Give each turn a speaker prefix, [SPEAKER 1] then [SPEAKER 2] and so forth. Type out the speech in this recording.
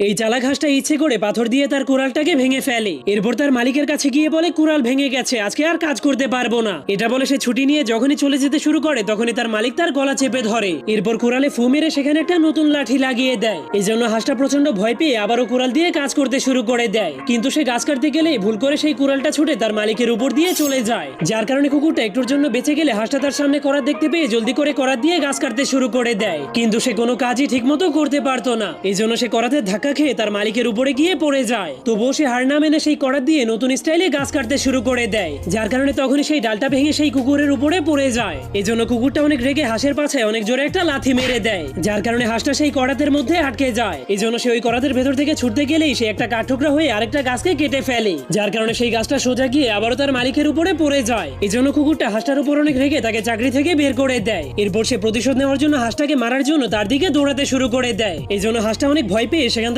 [SPEAKER 1] এই চালা ঘাসটা ইচ্ছে করে পাথর দিয়ে তার কুড়ালটাকে ভেঙে ফেলে। এরপর তার মালিকের কাছে গিয়ে বলে, কুড়াল ভেঙে গেছে, আজকে আর কাজ করতে পারব না। এটা বলে সে ছুটি নিয়ে যখনই চলে যেতে শুরু করে, তখনই তার মালিক তার গলা চেপে ধরে। এরপর কুড়ালে ফু মেরে সেখানে একটা নতুন লাঠি লাগিয়ে দেয়। এই জন্য হাঁসটা প্রচণ্ড ভয় পেয়ে আবারও কুড়াল দিয়ে কাজ করতে শুরু করে দেয়। কিন্তু সে গাছ কাটতে গেলে ভুল করে সেই কুড়ালটা ছুটে তার মালিকের উপর দিয়ে চলে যায়। যার কারণে কুকুরটা একটুর জন্য বেঁচে গেলে হাঁসটা তার সামনে করার দেখতে পেয়ে জলদি করে করার দিয়ে গাছ কাটতে শুরু করে দেয়। কিন্তু সে কোনো কাজই ঠিকমতো করতে পারতো না। এই জন্য সে করাতে ধাক্কা খেয়ে তার মালিকের উপরে গিয়ে পড়ে যায়। তবুও সে হার না মেনে সেই করাত দিয়ে নতুন স্টাইলে গাছ কাটতে শুরু করে দেয়। যার কারণে তখনই সেই ডালটা ভেঙে সেই কুকুরের উপরে পড়ে যায়। এই জন্য কুকুরটা অনেক রেগে হাঁসের পাছায় অনেক জোরে একটা লাথি মেরে দেয়, যার কারণে হাঁসটা সেই করাতের মধ্যে আটকে যায়। এই জন্য সে ওই করাতের ভেতর থেকে ছুটতে গেলেই সে একটা কাঠঠোকরা হয়ে আরেকটা গাছকে কেটে ফেলে, যার কারণে সেই গাছটা সোজা গিয়ে আবারও তার মালিকের উপরে পড়ে যায়। এই জন্য কুকুরটা হাঁসটার উপর অনেক রেগে তাকে চাকরি থেকে বের করে দেয়। এরপর সে প্রতিশোধ নেওয়ার জন্য হাঁসটাকে মারার জন্য তার দিকে দৌড়াতে শুরু করে দেয়। এই জন্য হাঁসটা অনেক ভয় পেয়ে সেখান